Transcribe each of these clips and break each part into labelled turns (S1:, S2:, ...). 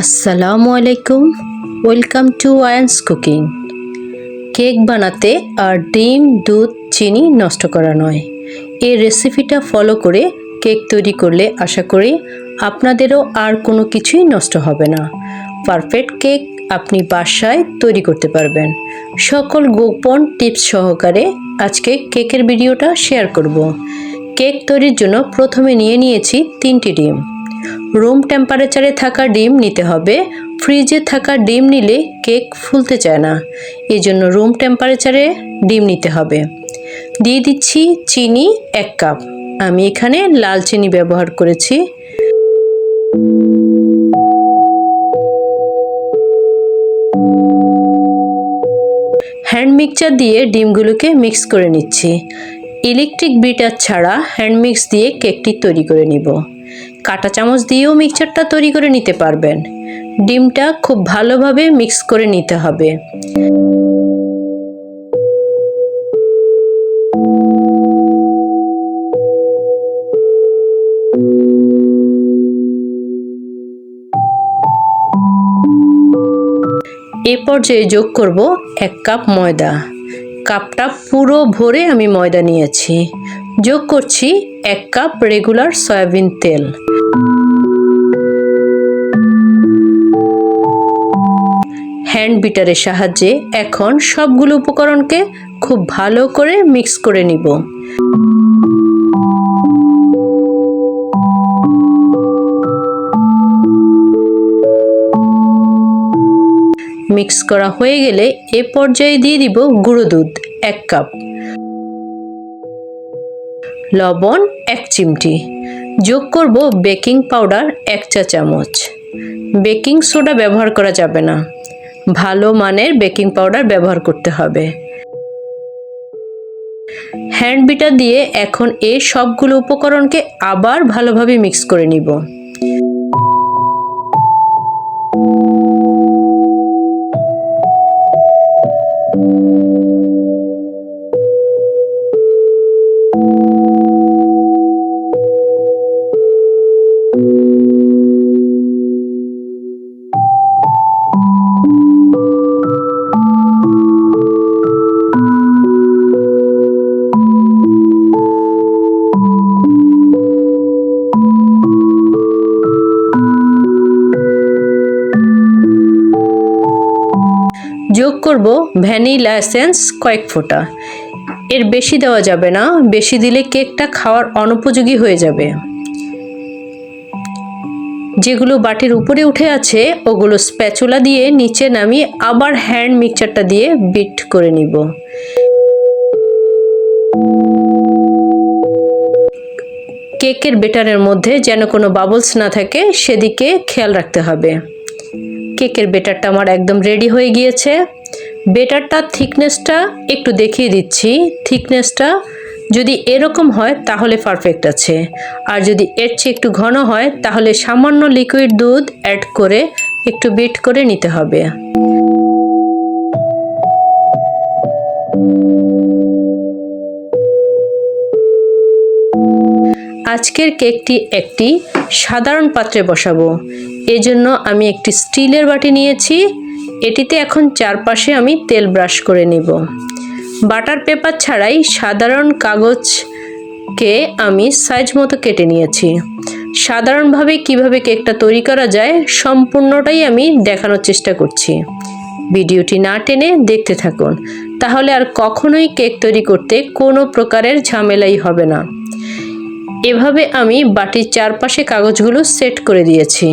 S1: আসসালামু আলাইকুম। Welcome to Ayan's cooking cake বানাতে আর ডিম, দুধ, চিনি নষ্ট করা নয়। এই রেসিপিটা ফলো করে কেক তৈরি করলে আশা করি আপনাদেরও আর কোনো কিছুই নষ্ট হবে না। পারফেক্ট কেক আপনি বাসায় তৈরি করতে পারবেন। সকল গোপন টিপস সহকারে আজকে কেকের ভিডিওটা শেয়ার করব। কেক তৈরির জন্য প্রথমে নিয়ে নিয়েছি তিনটি ডিম। রুম টেম্পারেচারে থাকা ডিম নিতে হবে। ফ্রিজে থাকা ডিম নিলে কেক ফুলতে চায় না। এই জন্য রুম টেম্পারেচারে ডিম নিতে হবে। দিয়ে দিচ্ছি চিনি এক কাপ। আমি এখানে লাল চিনি ব্যবহার করেছি। হ্যান্ড মিক্সচার দিয়ে ডিমগুলোকে মিক্স করে নিচ্ছি। ইলেকট্রিক বিটার ছাড়া হ্যান্ড মিক্স দিয়ে কেকটি তৈরি করে নিব। কাঁটা চামচ দিয়েও মিক্সচারটা তৈরি করে নিতে পারবেন। ডিমটা খুব ভালোভাবে মিক্স করে নিতে হবে। এ পর্যায়ে যোগ করব এক কাপ ময়দা। কাপটা পুরো ভরে আমি ময়দা নিয়েছি। যোগ করছি এক কাপ রেগুলার সয়াবিন তেল। হ্যান্ড বিটারের সাহায্যে এখন সবগুলো উপকরণকে খুব ভালো করে মিক্স করে নিব। মিক্স করা হয়ে গেলে এ পর্যায়ে দিয়ে দিব গুঁড়ো দুধ, এক কাপ। লবণ এক চিমটি। যোগ করব বেকিং পাউডার এক চা চামচ। বেকিং সোডা ব্যবহার করা যাবে না। ভালো মানের বেকিং পাউডার ব্যবহার করতে হবে। হ্যান্ড বিটার দিয়ে এখন এই সবগুলো উপকরণকে আবার ভালোভাবে মিক্স করে নিব। যোগ করব ভ্যানিলা এসেন্স কয়েক ফোঁটা। এর বেশি দেওয়া যাবে না, বেশি দিলে কেকটা খাওয়ার অনুপযোগী হয়ে যাবে। যেগুলো বাটির উপরে উঠে আছে, ওগুলো স্প্যাচুলা দিয়ে নিচে নামিয়ে আবার হ্যান্ড মিক্সচারটা দিয়ে বিট করে নিব। কেকের বেটারের মধ্যে যেন কোনো বাবলস না থাকে, সেদিকে খেয়াল রাখতে হবে। কেকের বেটারটা আমার একদম রেডি হয়ে গিয়েছে। বেটারটার থিকনেসটা একটু দেখিয়ে দিচ্ছি। থিকনেসটা যদি এরকম হয় তাহলে পারফেক্ট আছে। আর যদি এর চেয়ে একটু ঘন হয় তাহলে সামান্য লিকুইড দুধ অ্যাড করে একটু বিট করে নিতে হবে। আজকের কেকটি একটি সাধারণ পাত্রে বসাবো। এজন্য আমি একটি স্টিলের বাটি নিয়েছি। এটিতে এখন চারপাশে আমি তেল ব্রাশ করে নিব। বাটার পেপার ছাড়াই সাধারণ কাগজকে আমি সাইজ মতো কেটে নিয়েছি। সাধারণভাবে কীভাবে কেকটা তৈরি করা যায় সম্পূর্ণটাই আমি দেখানোর চেষ্টা করছি। ভিডিওটি না টেনে দেখতে থাকুন। তাহলে আর কখনোই কেক তৈরি করতে কোনো প্রকারের ঝামেলাই হবে না। এভাবে আমি বাটির চারপাশে কাগজগুলো সেট করে দিয়েছি।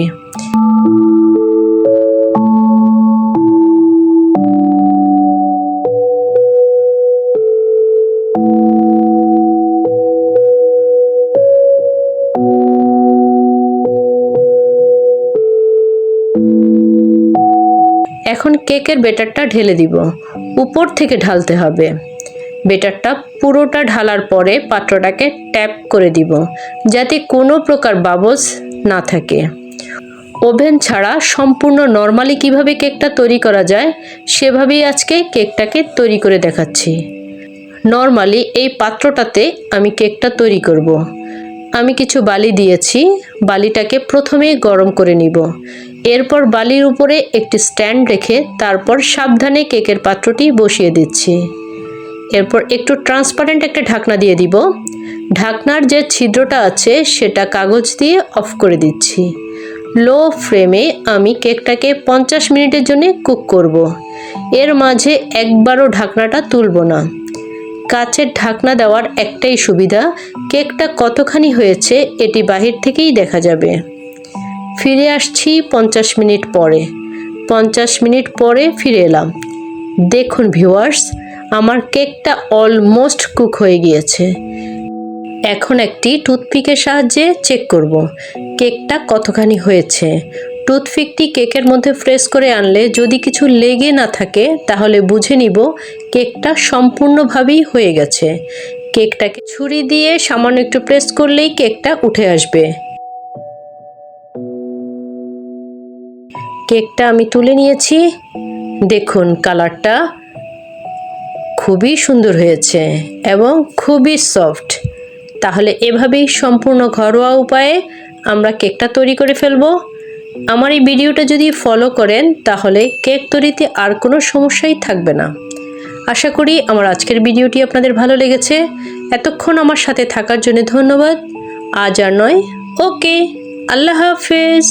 S1: এখন কেকের বেটারটা ঢেলে দিব। উপর থেকে ঢালতে হবে। বেটারটা পুরোটা ঢালার পরে পাত্রটাকে ট্যাপ করে দিব, যাতে কোনো প্রকার বাবলস না থাকে। ওভেন ছাড়া সম্পূর্ণ নর্মালি কীভাবে কেকটা তৈরি করা যায়, সেভাবেই আজকে কেকটাকে তৈরি করে দেখাচ্ছি। নর্মালি এই পাত্রটাতে আমি কেকটা তৈরি করব। আমি কিছু বালি দিয়েছি, বালিটাকে প্রথমে গরম করে নিব। এরপর বালির উপরে একটি স্ট্যান্ড রেখে তারপর সাবধানে কেকের পাত্রটি বসিয়ে দিচ্ছি। এরপর একটু ট্রান্সপারেন্ট একটা ঢাকনা দিয়ে দিব। ঢাকনার যে ছিদ্রটা আছে, সেটা কাগজ দিয়ে অফ করে দিচ্ছি। লো ফ্লেমে আমি কেকটাকে পঞ্চাশ মিনিটের জন্য কুক করব। এর মাঝে একবারও ঢাকনাটা তুলব না। কাচের ঢাকনা দেওয়ার একটাই সুবিধা, কেকটা কতখানি হয়েছে, এটি বাহির থেকেই দেখা যাবে। ফিরে আসছি পঞ্চাশ মিনিট পরে। পঞ্চাশ মিনিট পরে ফিরে এলাম। দেখুন ভিউয়ার্স আমার কেকটা অলমোস্ট কুক হয়ে গিয়েছে। এখন একটি টুথপিকের সাহায্যে চেক করব। কেকটা কতখানি হয়েছে? টুথপিকটি কেকের মধ্যে ফ্রেশ করে আনলে যদি কিছু লেগে না থাকে, তাহলে বুঝে নিব কেকটা সম্পূর্ণভাবেই হয়ে গেছে। কেকটাকে ছুরি দিয়ে সামান্য একটু প্রেস করলেই কেকটা উঠে আসবে। কেকটা আমি তুলে নিয়েছি। দেখুন কালারটা খুবই সুন্দর হয়েছে এবং খুবই সফট। তাহলে এভাবেই সম্পূর্ণ ঘরোয়া উপায়ে আমরা কেকটা তৈরি করে ফেলব। আমার এই ভিডিওটা যদি ফলো করেন, তাহলে কেক তৈরিতে আর কোনো সমস্যাই থাকবে না। আশা করি আমার আজকের ভিডিওটি আপনাদের ভালো লেগেছে। এতক্ষণ আমার সাথে থাকার জন্য ধন্যবাদ। আজ আর নয়। ওকে, আল্লাহ হাফেজ।